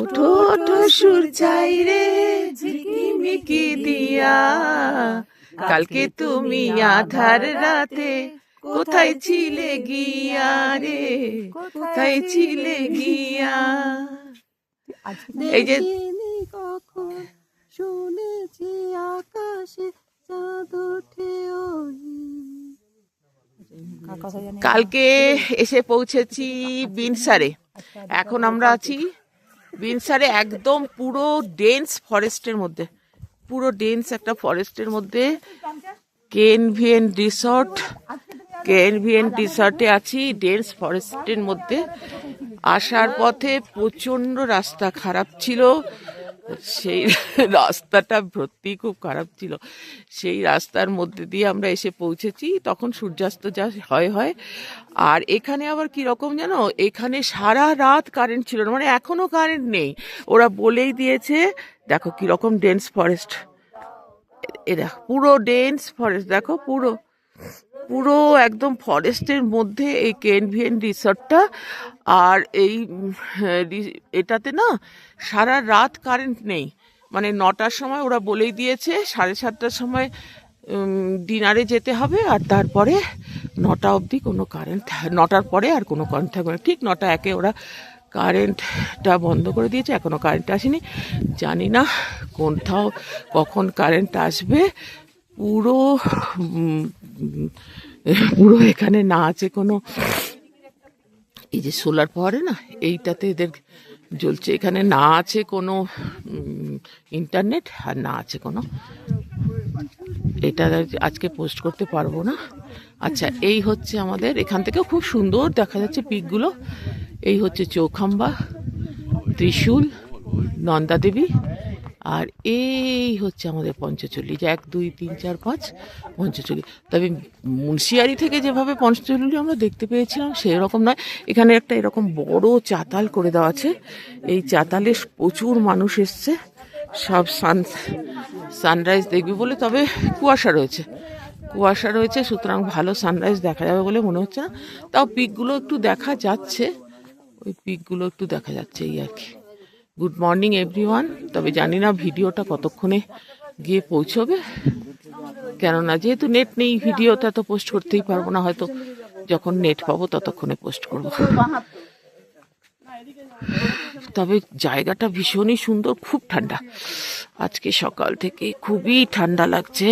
ওঠো ওঠো সুর চাই রে ঝিকিমিকি দিয়া। কালকে তুমি আধার রাতে কোথায় ছিলে গিয়া রে? কোথায় ছিলে গিয়া? এই যে কখন শুনেছি আকাশে চাঁদ ওঠে কালকে এসে পৌঁছেছি বিনসারে। এখন আমরা আছি বিনসারে একদম পুরো ডেন্স ফরেস্টের মধ্যে, পুরো ডেন্স একটা ফরেস্টের মধ্যে। কেএনভিএন রিসর্ট কেএনভিএন রিসর্টে আছি ডেন্স ফরেস্টের মধ্যে। আসার পথে প্রচণ্ড রাস্তা খারাপ ছিল। সেই রাস্তাটা ভর্তি খুব খারাপ ছিল। সেই রাস্তার মধ্যে দিয়ে আমরা এসে পৌঁছেছি, তখন সূর্যাস্ত যা হয় হয়। আর এখানে আবার কি রকম জানো? এখানে সারা রাত কারেন্ট ছিল না মানে এখনও কারেন্ট নেই। ওরা বলেই দিয়েছে, দেখো কি রকম ডেন্স ফরেস্ট এ দেখো, পুরো ডেন্স ফরেস্ট দেখো পুরো পুরো একদম ফরেস্টের মধ্যে এই কেএনভিএন রিসর্টটা। আর এই এটাতে না সারা রাত কারেন্ট নেই। মানে নটার সময় ওরা বলেই দিয়েছে, সাড়ে সাতটার সময় ডিনারে যেতে হবে আর তারপরে নটা অবধি কোনো কারেন্ট, নটার পরে আর কোনো কারেন্ট থাকবে না। ঠিক নটা একে ওরা কারেন্টটা বন্ধ করে দিয়েছে এখনও কারেন্ট আসেনি। জানি না কোথাও কখন কারেন্ট আসবে। পুরো পুরো এখানে না আছে কোনো। এই যে সোলার পাওয়ারে না, এইটাতে এদের জ্বলছে। এখানে না আছে কোনো ইন্টারনেট আর না আছে কোনো। এটা আজকে পোস্ট করতে পারব না। আচ্ছা এই হচ্ছে আমাদের, এখান থেকেও খুব সুন্দর দেখা যাচ্ছে পিকগুলো। এই হচ্ছে চৌখাম্বা, ত্রিশূল নন্দা দেবী আর এই হচ্ছে আমাদের পঞ্চচল্লি যে এক, দুই, তিন, চার, পাঁচ পঞ্চচল্লি তবে মুন্সিয়ারি থেকে যেভাবে পঞ্চচল্লি আমরা দেখতে পেয়েছিলাম সেই রকম নয়। এখানে একটা এরকম বড় চাতাল করে দেওয়া আছে। এই চাতালে প্রচুর মানুষ এসছে। সব সান, সানরাইজ দেখবি বলে, তবে কুয়াশা রয়েছে। কুয়াশা রয়েছে, সুতরাং ভালো সানরাইজ দেখা যাবে বলে মনে হচ্ছে না। তাও পিকগুলো একটু দেখা যাচ্ছে। ওই পিকগুলো একটু দেখা যাচ্ছে এই আর কি। গুড মর্নিং এভরিওয়ান তবে জানি না ভিডিওটা কতক্ষণে গিয়ে পৌঁছবে। কেননা যেহেতু নেট নেই, ভিডিওটা তো পোস্ট করতেই পারব না, হয়তো যখন নেট পাবো ততক্ষণে পোস্ট করব। তবে জায়গাটা ভীষণই সুন্দর, খুব ঠান্ডা। আজকে সকাল থেকে খুবই ঠান্ডা লাগছে।